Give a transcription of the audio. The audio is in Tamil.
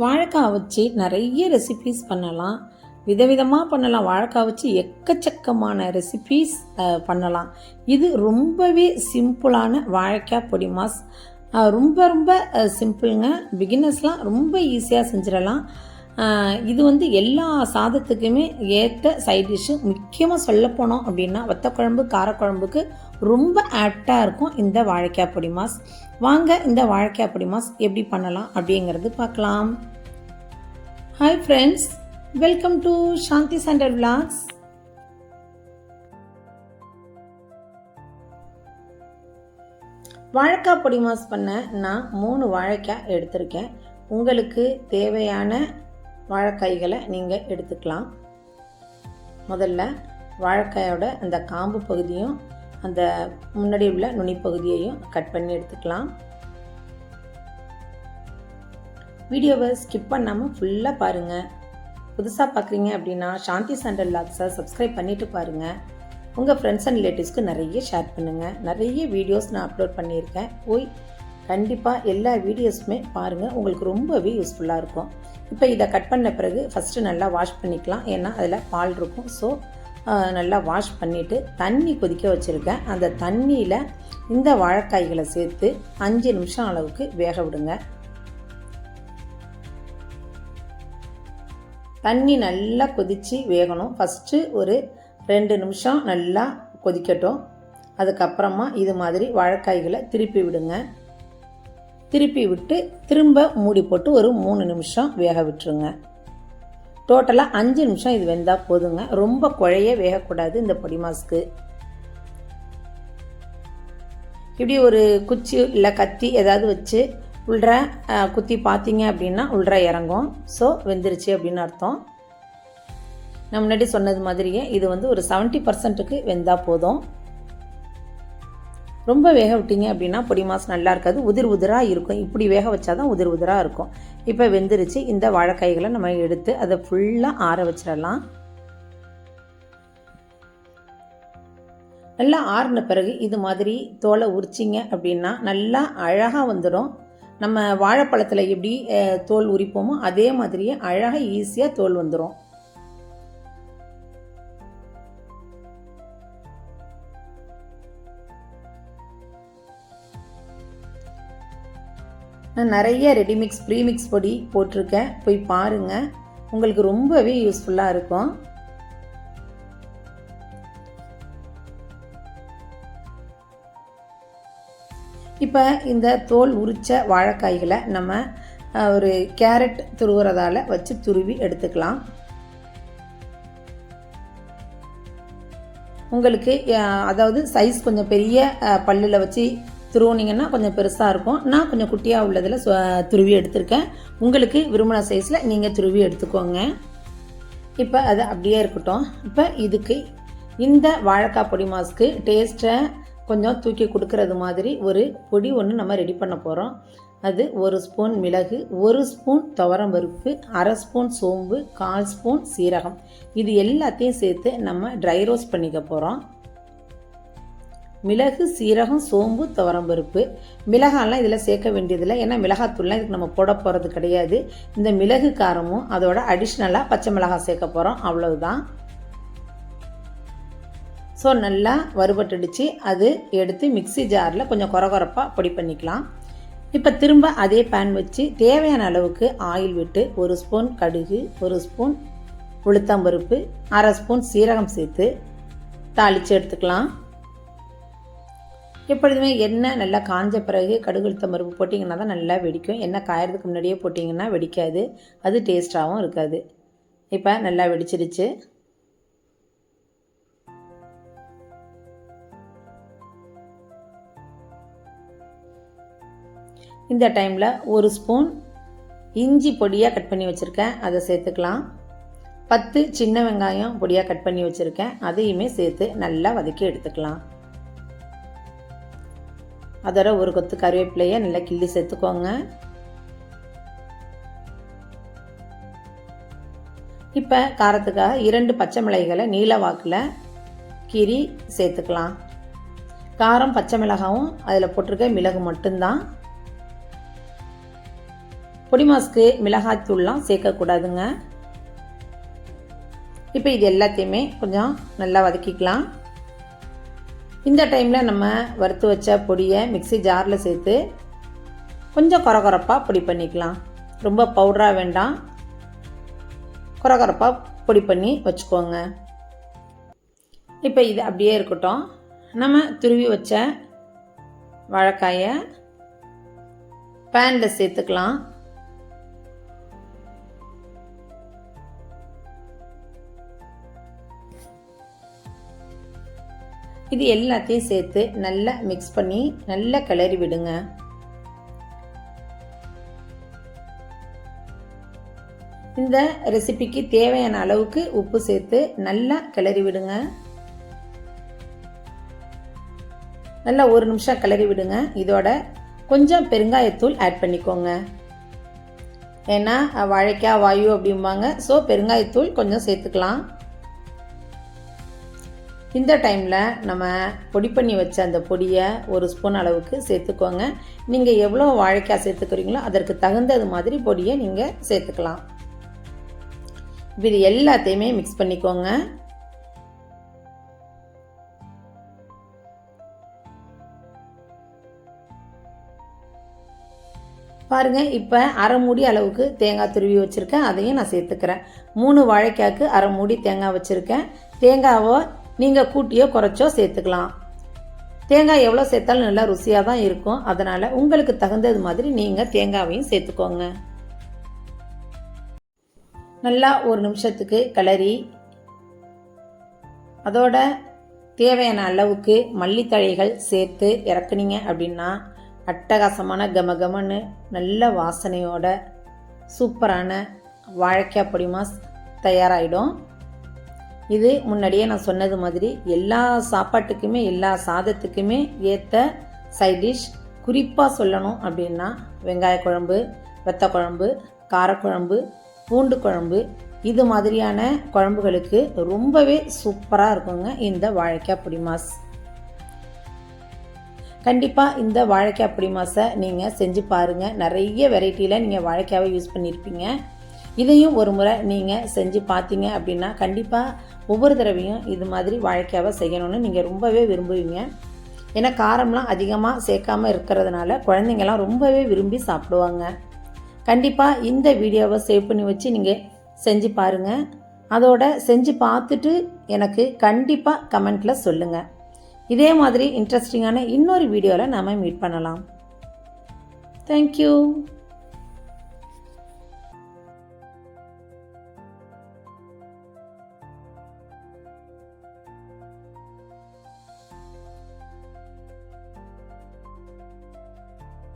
வாழைக்காய் வச்சு நிறைய ரெசிபீஸ் பண்ணலாம். விதவிதமாக பண்ணலாம். வாழைக்காய் வச்சு எக்கச்சக்கமான ரெசிபீஸ் பண்ணலாம். இது ரொம்பவே சிம்பிளான வாழைக்காய் பொடி மாஸ். ரொம்ப ரொம்ப சிம்பிளுங்க பிகினர்ஸ்லாம் ரொம்ப ஈஸியாக செஞ்சிடலாம். இது வந்து எல்லா சாதத்துக்குமே ஏற்ற சைட் டிஷ்ஷு முக்கியமாக சொல்லப்போனோம் அப்படின்னா வத்தக்குழம்பு காரக்குழம்புக்கு ரொம்ப ஆப்டாக இருக்கும் இந்த வாழைக்காய் பொடி மாஸ். வாங்க இந்த வாழைக்காய் பொடி மாஸ் எப்படி பண்ணலாம் அப்படிங்கிறது பார்க்கலாம். Hi friends welcome to Shanthi center vlogs வாழைக்காய் பொடி மாஸ் பண்ண நான் மூணு வாழைக்காய் எடுத்திருக்கேன். உங்களுக்கு தேவையான வாழைக்காய்களை நீங்கள் எடுத்துக்கலாம். முதல்ல வாழைக்காயோட அந்த காம்பு பகுதியும் அந்த முன்னாடி உள்ள நுனி பகுதியையும் கட் பண்ணி எடுத்துக்கலாம். வீடியோவை ஸ்கிப் பண்ணாமல் ஃபுல்லாக பாருங்கள் புதுசாக பார்க்குறீங்க அப்படின்னா சாந்தி சாண்டல் லாக்ஸை சப்ஸ்கிரைப் பண்ணிவிட்டு பாருங்கள் உங்கள் ஃப்ரெண்ட்ஸ் அண்ட் ரிலேட்டிவ்ஸ்க்கு நிறைய ஷேர் பண்ணுங்கள் நிறைய வீடியோஸ் நான் அப்லோட் பண்ணியிருக்கேன். போய் கண்டிப்பாக எல்லா வீடியோஸுமே பாருங்கள் உங்களுக்கு ரொம்பவே யூஸ்ஃபுல்லாக இருக்கும். இப்போ இதை கட் பண்ண பிறகு ஃபஸ்ட்டு நல்லா வாஷ் பண்ணிக்கலாம். ஏன்னா அதில் பால் இருக்கும். ஸோ நல்லா வாஷ் பண்ணிவிட்டு தண்ணி கொதிக்க வச்சுருக்கேன். அந்த தண்ணியில் இந்த வாழைக்காய்களை சேர்த்து அஞ்சு நிமிஷம் அளவுக்கு வேக விடுங்க. தண்ணி நல்லா கொதித்து வேகணும். ஃபஸ்ட்டு ஒரு ரெண்டு நிமிஷம் நல்லா கொதிக்கட்டும். அதுக்கப்புறமா இது மாதிரி வாழைக்காய்களை திருப்பி விடுங்க. திருப்பி விட்டு திரும்ப மூடி போட்டு ஒரு மூணு நிமிஷம் வேக விட்டுருங்க. டோட்டலாக அஞ்சு நிமிஷம் இது வெந்தால் போதுங்க. ரொம்ப குழைய வேகக்கூடாது இந்த பொடி மாஸ்க்கு. இப்படி ஒரு குச்சி இல்லை கத்தி ஏதாவது வச்சு உள்ற குத்தி பார்த்தீங்க அப்படின்னா உள்ற இறங்கும். ஸோ வெந்துருச்சு அப்படின்னு அர்த்தம். நான் முன்னாடி சொன்னது மாதிரியே இது வந்து ஒரு செவன்ட்டி பர்சன்ட்டுக்கு வெந்தால் போதும். ரொம்ப வேக விட்டீங்க அப்படின்னா பொடி மாசு நல்லா இருக்காது. உதிர் உதிராக இருக்கும். இப்படி வேக வச்சா தான் உதிர் உதிராக இருக்கும். இப்போ வெந்துருச்சு. இந்த வாழைக்காய்களை நம்ம எடுத்து அதை ஃபுல்லாக ஆற வச்சிடலாம். நல்லா ஆறின பிறகு இது மாதிரி தோலை உரிச்சிங்க அப்படின்னா நல்லா அழகாக வந்துடும். நம்ம வாழைப்பழத்தில் எப்படி தோல் உரிப்போமோ அதே மாதிரியே அழகாக ஈஸியாக தோல் வந்துடும் நான் நிறைய ரெடிமிக்ஸ் ப்ரீமிக்ஸ் பொடி போட்டிருக்கேன். போய் பாருங்கள் உங்களுக்கு ரொம்பவே யூஸ்ஃபுல்லாக இருக்கும். இப்போ இந்த தோல் உரித்த வாழைக்காய்களை நம்ம ஒரு கேரட் துருவுறதால் வச்சு துருவி எடுத்துக்கலாம். உங்களுக்கு அதாவது சைஸ் கொஞ்சம் பெரிய பல்லில் வச்சு துருவுனீங்கன்னா கொஞ்சம் பெருசாக இருக்கும். நான் கொஞ்சம் குட்டியாக உள்ளதில் துருவி எடுத்திருக்கேன். உங்களுக்கு விரும்பின சைஸில் நீங்கள் துருவி எடுத்துக்கோங்க. இப்போ அது அப்படியே இருக்கட்டும். இப்போ இதுக்கு இந்த வாழைக்காய் பொடி மாஸ்க்கு டேஸ்ட்டை கொஞ்சம் தூக்கி கொடுக்கறது மாதிரி ஒரு பொடி ஒன்று நம்ம ரெடி பண்ண போகிறோம் அது ஒரு ஸ்பூன் மிளகு ஒரு ஸ்பூன் துவரம் பருப்பு அரை ஸ்பூன் சோம்பு கால் ஸ்பூன் சீரகம். இது எல்லாத்தையும் சேர்த்து நம்ம ட்ரை ரோஸ்ட் பண்ணிக்க போகிறோம் மிளகு சீரகம் சோம்பு துவரம்பருப்பு. மிளகாலாம் இதில் சேர்க்க வேண்டியதில்லை. ஏன்னா மிளகாத்தூள்லாம் இதுக்கு நம்ம போட போகிறது கிடையாது. இந்த மிளகு காரமும் அதோட அடிஷ்னலாக பச்சை மிளகாய் சேர்க்க போகிறோம் அவ்வளவுதான். ஸோ நல்லா வறுபட்டுடுச்சு. அது எடுத்து மிக்ஸி ஜாரில் கொஞ்சம் குறகுறப்பாக பொடி பண்ணிக்கலாம். இப்போ திரும்ப அதே பேன் வச்சு தேவையான அளவுக்கு ஆயில் விட்டு ஒரு ஸ்பூன் கடுகு ஒரு ஸ்பூன் உளுத்தம்பருப்பு அரை ஸ்பூன் சீரகம் சேர்த்து தாளித்து எடுத்துக்கலாம். எப்பொழுதுமே எண்ணெய் நல்லா காஞ்ச பிறகு கடுகுழுத்த மருப்பு போட்டிங்கன்னா தான் நல்லா வெடிக்கும். எண்ணெய் காயறதுக்கு முன்னாடியே போட்டிங்கன்னா வெடிக்காது. அது டேஸ்ட்டாகவும் இருக்காது. இப்போ நல்லா வெடிச்சிருச்சு. இந்த டைமில் ஒரு ஸ்பூன் இஞ்சி பொடியாக கட் பண்ணி வச்சுருக்கேன். அதை சேர்த்துக்கலாம். பத்து சின்ன வெங்காயம் பொடியாக கட் பண்ணி வச்சுருக்கேன். அதையுமே சேர்த்து நல்லா வதக்கி எடுத்துக்கலாம். அதோட ஒரு கொத்து கருவேப்பிலையை நல்லா கிள்ளி சேர்த்துக்கோங்க. இப்போ காரத்துக்காக இரண்டு பச்சை மிளகைகளை நீல வாக்கில் கீரி சேர்த்துக்கலாம். காரம் பச்சை மிளகாவும் அதில் போட்டிருக்க மிளகு மட்டும்தான். பொடி மாஸ்க்கு மிளகாய்த்தூள்லாம் சேர்க்கக்கூடாதுங்க இப்போ இது எல்லாத்தையுமே கொஞ்சம் நல்லா வதக்கிக்கலாம். இந்த டைமில் நம்ம வறுத்து வச்ச பொடியை மிக்ஸி ஜாரில் சேர்த்து கொஞ்சம் கொரகொரப்பாக பொடி பண்ணிக்கலாம். ரொம்ப பவுடராக வேண்டாம். கொரகொரப்பாக பொடி பண்ணி வச்சுக்கோங்க. இப்போ இது அப்படியே இருக்கட்டும். நம்ம துருவி வச்ச வாழைக்காயை பேனில் சேர்த்துக்கலாம். இது எல்லாத்தையும் சேர்த்து நல்லா மிக்ஸ் பண்ணி நல்லா கிளறி விடுங்க. இந்த ரெசிபிக்கு தேவையான அளவுக்கு உப்பு சேர்த்து நல்லா கிளறி விடுங்க. நல்லா ஒரு நிமிஷம் கிளறி விடுங்க. இதோட கொஞ்சம் பெருங்காயத்தூள் ஆட் பண்ணிக்கோங்க. ஏன்னா வாழைக்காய் வாயு அப்படிம்பாங்க. ஸோ பெருங்காயத்தூள் கொஞ்சம் சேர்த்துக்கலாம். இந்த டைமில் நம்ம பொடி பண்ணி வச்ச அந்த பொடியை ஒரு ஸ்பூன் அளவுக்கு சேர்த்துக்கோங்க. நீங்கள் எவ்வளோ வாழைக்காய் சேர்த்துக்கிறீங்களோ அதற்கு தகுந்தது மாதிரி பொடியை நீங்கள் சேர்த்துக்கலாம். இது எல்லாத்தையுமே மிக்ஸ் பண்ணிக்கோங்க. பாருங்கள் இப்போ அரை மூடி அளவுக்கு தேங்காய் துருவி வச்சுருக்கேன். அதையும் நான் சேர்த்துக்கிறேன். மூணு வாழைக்காய்க்கு அரை மூடி தேங்காய் வச்சுருக்கேன். தேங்காவோ நீங்கள் கூட்டியோ குறைச்சோ சேர்த்துக்கலாம். தேங்காய் எவ்வளோ சேர்த்தாலும் நல்லா ருசியாக தான் இருக்கும். அதனால் உங்களுக்கு தகுந்தது மாதிரி நீங்கள் தேங்காவையும் சேர்த்துக்கோங்க. நல்லா ஒரு நிமிஷத்துக்கு கிளறி அதோட தேவையான அளவுக்கு மல்லித்தழைகள் சேர்த்து இறக்குனீங்க அப்படின்னா அட்டகாசமான கமகமன்னு நல்ல வாசனையோட சூப்பரான வாழைக்காய் பொடிமாஸ் தயாராகிடும் இது முன்னாடியே நான் சொன்னது மாதிரி எல்லா சாப்பாட்டுக்குமே எல்லா சாதத்துக்குமே ஏற்ற சைட் டிஷ் குறிப்பாக சொல்லணும் அப்படின்னா வெங்காய குழம்பு வெத்த குழம்பு காரக்குழம்பு பூண்டு குழம்பு. இது மாதிரியான குழம்புகளுக்கு ரொம்பவே சூப்பராக இருக்குங்க இந்த வாழைக்காய் புடிமாஸ் கண்டிப்பாக இந்த வாழைக்காய் புடிமாஸை நீங்கள் செஞ்சு பாருங்கள் நிறைய வெரைட்டியில் நீங்கள் வாழைக்காவை யூஸ் பண்ணியிருப்பீங்க இதையும் ஒரு முறை நீங்கள் செஞ்சு பார்த்தீங்க அப்படின்னா கண்டிப்பாக ஒவ்வொரு தடவையும் இது மாதிரி வாழ்க்கையாக செய்யணும்னு நீங்கள் ரொம்பவே விரும்புவீங்க. ஏன்னா காரம்லாம் அதிகமாக சேர்க்காமல் இருக்கிறதுனால குழந்தைங்கள்லாம் ரொம்பவே விரும்பி சாப்பிடுவாங்க. கண்டிப்பாக இந்த வீடியோவை சேவ் பண்ணி வச்சு நீங்கள் செஞ்சு பாருங்கள் அதோட செஞ்சு பார்த்துட்டு எனக்கு கண்டிப்பாக கமெண்ட்டில் சொல்லுங்கள் இதே மாதிரி இன்ட்ரெஸ்டிங்கான இன்னொரு வீடியோவில் நாம் மீட் பண்ணலாம். தேங்க்யூ